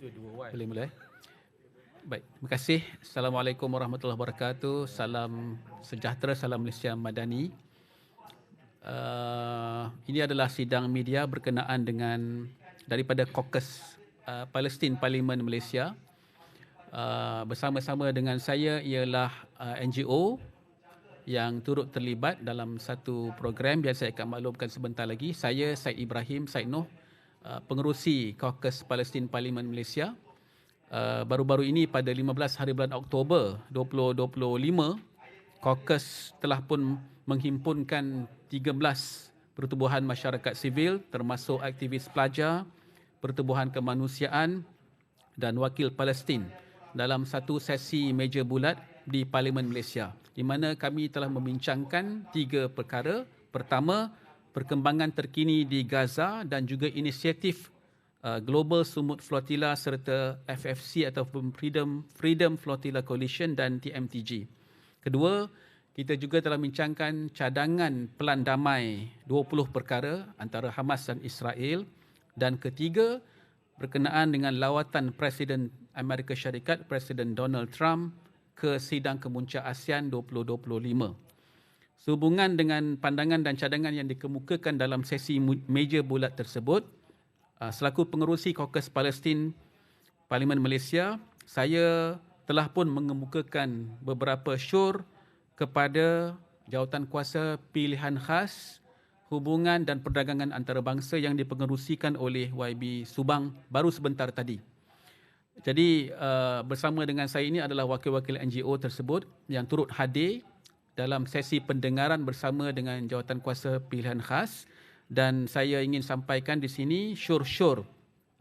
Boleh mula eh? Baik, terima kasih. Assalamualaikum warahmatullahi wabarakatuh. Salam sejahtera, salam Malaysia Madani. Uh, ini adalah sidang media berkenaan dengan daripada Caucus uh, Palestin Parlimen Malaysia. Uh, bersama-sama dengan saya ialah uh, NGO yang turut terlibat dalam satu program yang saya akan maklumkan sebentar lagi. Saya Said Ibrahim Said Noh, uh, pengerusi Caucus Palestin Parlimen Malaysia. Uh, baru-baru ini pada 15 hari bulan Oktober 2025 Caucus telah pun menghimpunkan 13 pertubuhan masyarakat sivil termasuk aktivis pelajar, pertubuhan kemanusiaan dan wakil Palestin dalam satu sesi meja bulat di Parlimen Malaysia di mana kami telah membincangkan tiga perkara. Pertama, perkembangan terkini di Gaza dan juga inisiatif Uh, Global Sumut Flotilla serta FFC atau Freedom Freedom Flotilla Coalition dan TMTG. Kedua, kita juga telah bincangkan cadangan pelan damai 20 perkara antara Hamas dan Israel dan ketiga berkenaan dengan lawatan Presiden Amerika Syarikat Presiden Donald Trump ke sidang kemuncak ASEAN 2025. Sehubungan dengan pandangan dan cadangan yang dikemukakan dalam sesi meja bulat tersebut, Ah, selaku pengerusi Kaukus Palestin Parlimen Malaysia, saya telah pun mengemukakan beberapa syur kepada jawatan kuasa pilihan khas hubungan dan perdagangan antarabangsa yang dipengerusikan oleh YB Subang baru sebentar tadi. Jadi ah, bersama dengan saya ini adalah wakil-wakil NGO tersebut yang turut hadir dalam sesi pendengaran bersama dengan jawatan kuasa pilihan khas. Dan saya ingin sampaikan di sini syur-syur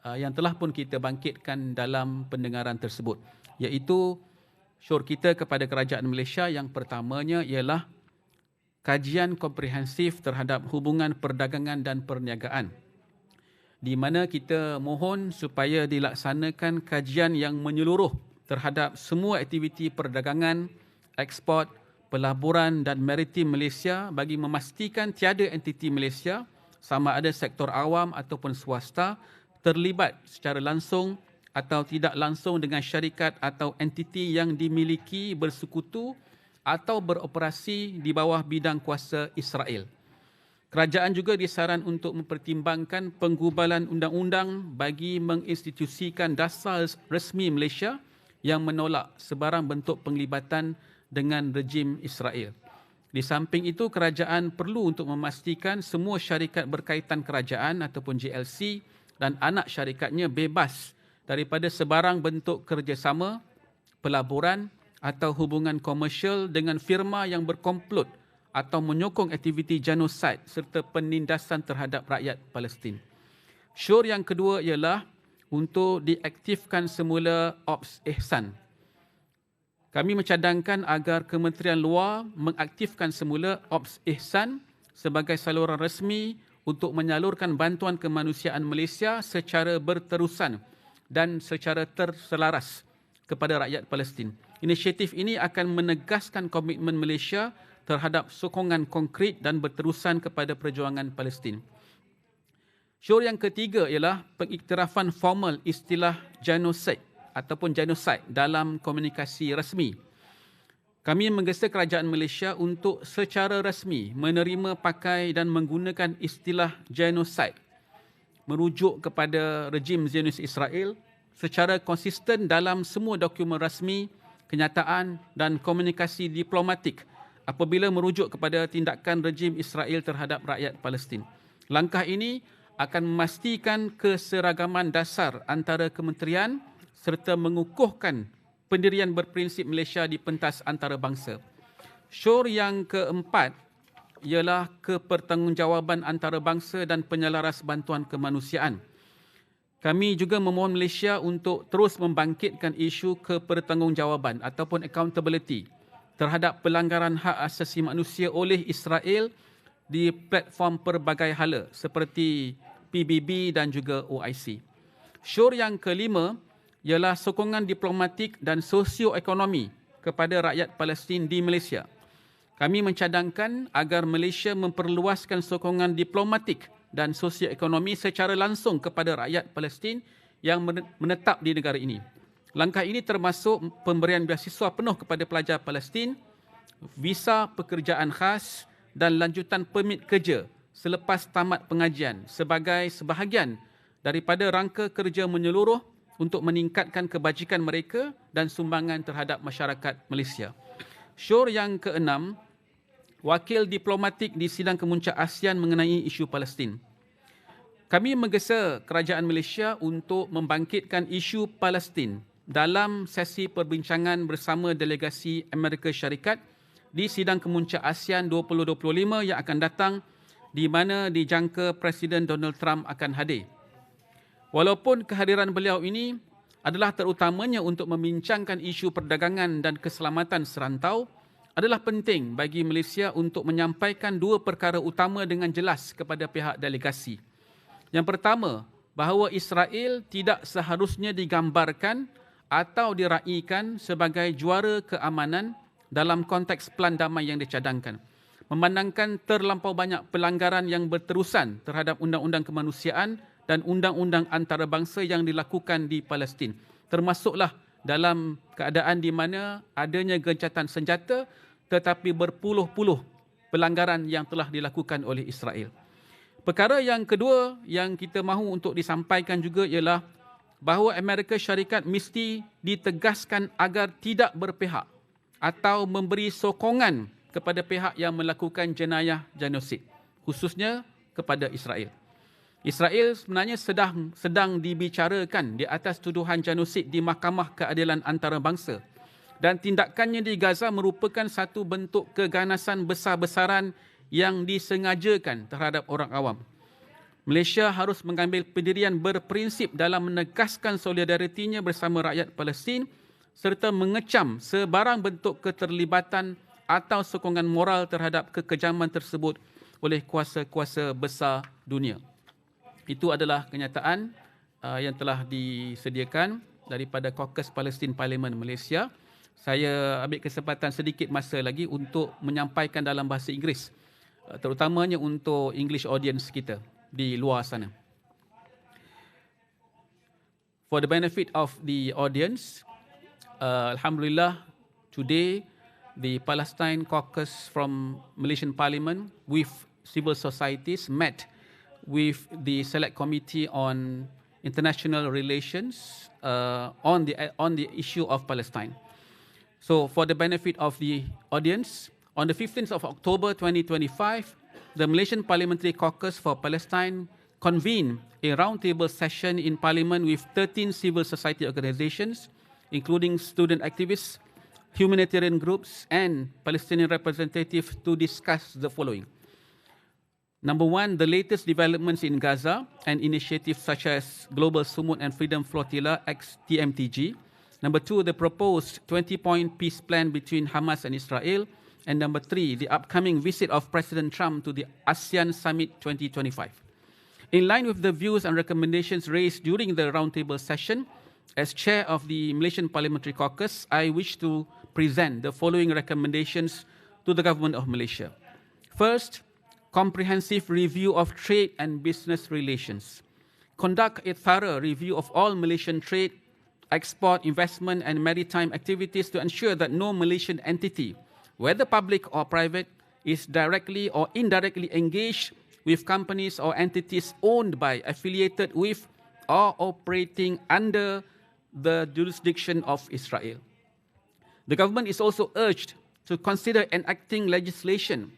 uh, yang telah pun kita bangkitkan dalam pendengaran tersebut. Iaitu syur kita kepada kerajaan Malaysia yang pertamanya ialah kajian komprehensif terhadap hubungan perdagangan dan perniagaan di mana kita mohon supaya dilaksanakan kajian yang menyeluruh terhadap semua aktiviti perdagangan, ekspor, pelaburan dan maritim Malaysia bagi memastikan tiada entiti Malaysia sama ada sektor awam ataupun swasta terlibat secara langsung atau tidak langsung dengan syarikat atau entiti yang dimiliki bersekutu atau beroperasi di bawah bidang kuasa Israel. Kerajaan juga disaran untuk mempertimbangkan penggubalan undang-undang bagi menginstitusikan dasar resmi Malaysia yang menolak sebarang bentuk penglibatan dengan rejim Israel. Di samping itu, kerajaan perlu untuk memastikan semua syarikat berkaitan kerajaan ataupun GLC dan anak syarikatnya bebas daripada sebarang bentuk kerjasama, pelaburan atau hubungan komersial dengan firma yang berkomplot atau menyokong aktiviti genosid serta penindasan terhadap rakyat Palestin. Syur yang kedua ialah untuk diaktifkan semula Ops Ihsan kami mencadangkan agar Kementerian Luar mengaktifkan semula Ops Ihsan sebagai saluran resmi untuk menyalurkan bantuan kemanusiaan Malaysia secara berterusan dan secara terselaras kepada rakyat Palestin. Inisiatif ini akan menegaskan komitmen Malaysia terhadap sokongan konkret dan berterusan kepada perjuangan Palestin. Syur yang ketiga ialah pengiktirafan formal istilah genocide ataupun genosid dalam komunikasi rasmi. Kami menggesa kerajaan Malaysia untuk secara rasmi menerima pakai dan menggunakan istilah genosid merujuk kepada rejim Zionis Israel secara konsisten dalam semua dokumen rasmi, kenyataan dan komunikasi diplomatik apabila merujuk kepada tindakan rejim Israel terhadap rakyat Palestin. Langkah ini akan memastikan keseragaman dasar antara kementerian serta mengukuhkan pendirian berprinsip Malaysia di pentas antarabangsa. Syur yang keempat ialah kepertanggungjawaban antarabangsa dan penyelaras bantuan kemanusiaan. Kami juga memohon Malaysia untuk terus membangkitkan isu kepertanggungjawaban ataupun accountability terhadap pelanggaran hak asasi manusia oleh Israel di platform pelbagai hala seperti PBB dan juga OIC. Syur yang kelima ialah sokongan diplomatik dan sosioekonomi kepada rakyat Palestin di Malaysia. Kami mencadangkan agar Malaysia memperluaskan sokongan diplomatik dan sosioekonomi secara langsung kepada rakyat Palestin yang menetap di negara ini. Langkah ini termasuk pemberian beasiswa penuh kepada pelajar Palestin, visa pekerjaan khas dan lanjutan permit kerja selepas tamat pengajian sebagai sebahagian daripada rangka kerja menyeluruh untuk meningkatkan kebajikan mereka dan sumbangan terhadap masyarakat Malaysia. Syur yang keenam, wakil diplomatik di sidang kemuncak ASEAN mengenai isu Palestin. Kami menggesa kerajaan Malaysia untuk membangkitkan isu Palestin dalam sesi perbincangan bersama delegasi Amerika Syarikat di sidang kemuncak ASEAN 2025 yang akan datang di mana dijangka Presiden Donald Trump akan hadir. Walaupun kehadiran beliau ini adalah terutamanya untuk membincangkan isu perdagangan dan keselamatan serantau, adalah penting bagi Malaysia untuk menyampaikan dua perkara utama dengan jelas kepada pihak delegasi. Yang pertama, bahawa Israel tidak seharusnya digambarkan atau diraikan sebagai juara keamanan dalam konteks pelan damai yang dicadangkan. Memandangkan terlampau banyak pelanggaran yang berterusan terhadap undang-undang kemanusiaan dan undang-undang antarabangsa yang dilakukan di Palestin. Termasuklah dalam keadaan di mana adanya gencatan senjata tetapi berpuluh-puluh pelanggaran yang telah dilakukan oleh Israel. Perkara yang kedua yang kita mahu untuk disampaikan juga ialah bahawa Amerika Syarikat mesti ditegaskan agar tidak berpihak atau memberi sokongan kepada pihak yang melakukan jenayah genosid khususnya kepada Israel. Israel sebenarnya sedang sedang dibicarakan di atas tuduhan genosid di Mahkamah Keadilan Antarabangsa dan tindakannya di Gaza merupakan satu bentuk keganasan besar-besaran yang disengajakan terhadap orang awam. Malaysia harus mengambil pendirian berprinsip dalam menegaskan solidaritinya bersama rakyat Palestin serta mengecam sebarang bentuk keterlibatan atau sokongan moral terhadap kekejaman tersebut oleh kuasa-kuasa besar dunia. Itu adalah kenyataan uh, yang telah disediakan daripada Caucus Palestin Parlimen Malaysia. Saya ambil kesempatan sedikit masa lagi untuk menyampaikan dalam bahasa Inggeris uh, terutamanya untuk English audience kita di luar sana. For the benefit of the audience, uh, Alhamdulillah, today the Palestine caucus from Malaysian Parliament with civil societies met with the Select Committee on International Relations uh, on the on the issue of Palestine. So, for the benefit of the audience, on the 15th of October 2025, the Malaysian Parliamentary Caucus for Palestine convened a roundtable session in Parliament with 13 civil society organizations, including student activists, humanitarian groups, and Palestinian representatives to discuss the following. Number one, the latest developments in Gaza and initiatives such as Global Sumut and Freedom Flotilla, XTMTG. Number two, the proposed 20 point peace plan between Hamas and Israel. And number three, the upcoming visit of President Trump to the ASEAN Summit 2025. In line with the views and recommendations raised during the roundtable session, as chair of the Malaysian Parliamentary Caucus, I wish to present the following recommendations to the government of Malaysia. First, comprehensive review of trade and business relations. Conduct a thorough review of all Malaysian trade, export, investment, and maritime activities to ensure that no Malaysian entity whether public or private, is directly or indirectly engaged with companies or entities owned by, affiliated with, or operating under the jurisdiction of Israel. The government is also urged to consider enacting legislation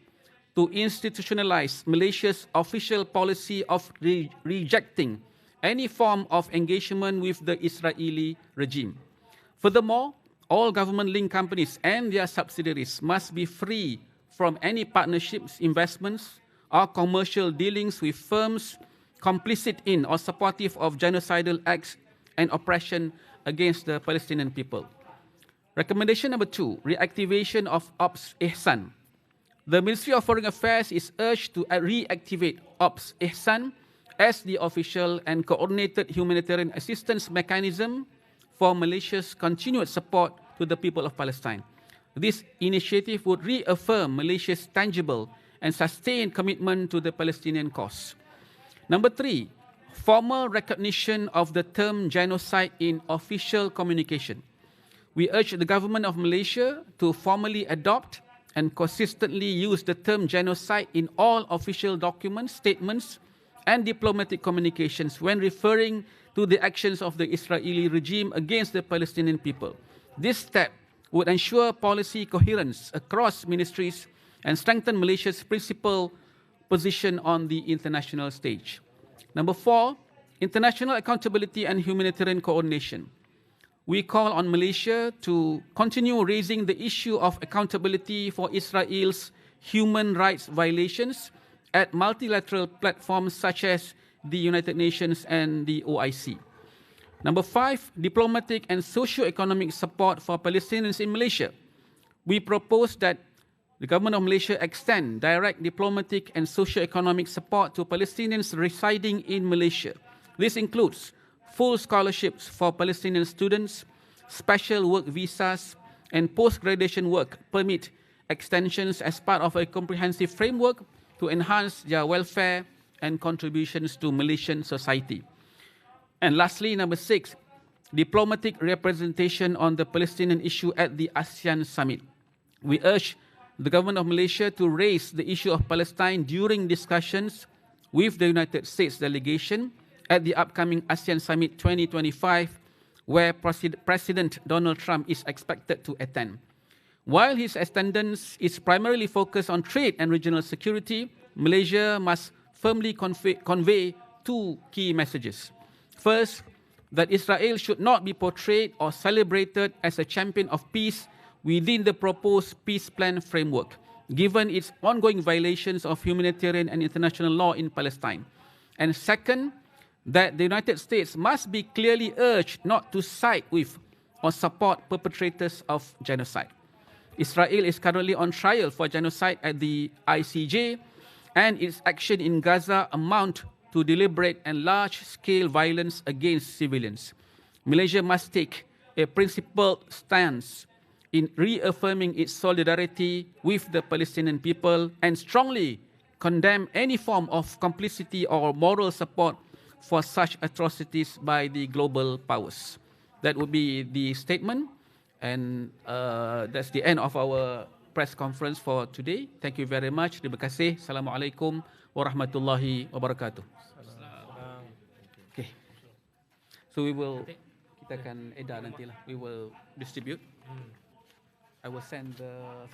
to institutionalize Malaysia's official policy of re- rejecting any form of engagement with the Israeli regime. Furthermore, all government-linked companies and their subsidiaries must be free from any partnerships, investments, or commercial dealings with firms complicit in or supportive of genocidal acts and oppression against the Palestinian people. Recommendation number two, reactivation of Ops Ihsan. The Ministry of Foreign Affairs is urged to reactivate Ops Ihsan as the official and coordinated humanitarian assistance mechanism for Malaysia's continued support to the people of Palestine. This initiative would reaffirm Malaysia's tangible and sustained commitment to the Palestinian cause. Number three, formal recognition of the term genocide in official communication. We urge the government of Malaysia to formally adopt and consistently use the term genocide in all official documents, statements, and diplomatic communications when referring to the actions of the Israeli regime against the Palestinian people. This step would ensure policy coherence across ministries and strengthen Malaysia's principal position on the international stage. Number four, international accountability and humanitarian coordination. We call on Malaysia to continue raising the issue of accountability for Israel's human rights violations at multilateral platforms such as the United Nations and the OIC. Number five, diplomatic and socio-economic support for Palestinians in Malaysia. We propose that the government of Malaysia extend direct diplomatic and socio-economic support to Palestinians residing in Malaysia. This includes full scholarships for Palestinian students, special work visas, and post-graduation work permit extensions as part of a comprehensive framework to enhance their welfare and contributions to Malaysian society. And lastly, number six, diplomatic representation on the Palestinian issue at the ASEAN summit. We urge the government of Malaysia to raise the issue of Palestine during discussions with the United States delegation at the upcoming ASEAN Summit 2025, where President Donald Trump is expected to attend. While his attendance is primarily focused on trade and regional security, Malaysia must firmly convey, two key messages. First, that Israel should not be portrayed or celebrated as a champion of peace within the proposed peace plan framework, given its ongoing violations of humanitarian and international law in Palestine. And second, that the United States must be clearly urged not to side with or support perpetrators of genocide. Israel is currently on trial for genocide at the ICJ, and its action in Gaza amount to deliberate and large-scale violence against civilians. Malaysia must take a principled stance in reaffirming its solidarity with the Palestinian people and strongly condemn any form of complicity or moral support for such atrocities by the global powers. That would be the statement. And uh, that's the end of our press conference for today. Thank you very much. Terima kasih. Assalamualaikum warahmatullahi wabarakatuh. Okay. So we will kita akan edar nantilah. We will distribute. I will send the